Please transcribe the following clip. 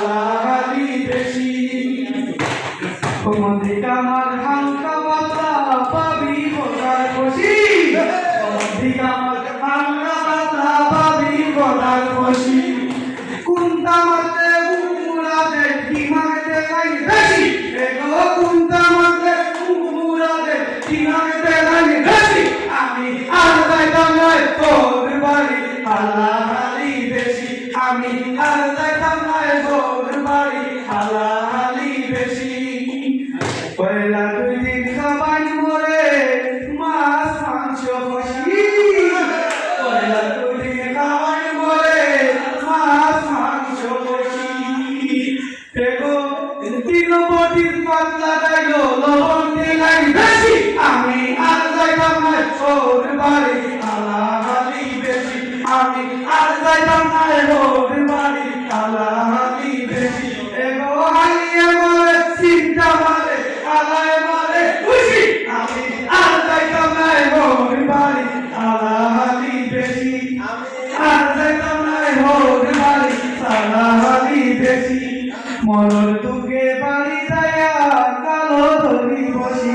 আলাহালি বেশি। তোমাদের আমার হালকা পাতলা পাবি বোঝার খুশি? তোমাদের আমার হালকা পাতলা পাবি বোঝার খুশি? কুন্তা মাতে মুরাদে কি মাতে নাই বেশি। এগো কুন্তা মাতে মুরাদে কি মাতে নাই বেশি। আমি আর যাইতাম নাই তোর বাড়ি হালাহালি তোর বাড়ি হালাহালি বেশি। পয়লা দুই দিন খাবাই মরে মাছ, মাংস বসি পয়লা দুই দিন খাবাই মরে মাছ, মাংস বসি দেখো, তিন বটির পাতলা লবণ দিলাই বেশি। আমি আর যাইতাম না ওর বাড়ি আলাহালি বেশি। আমি আর যাইতাম না হালাহালি বেশি মনের দুঃখে বাড়ি যায় কালো ধরি বসি।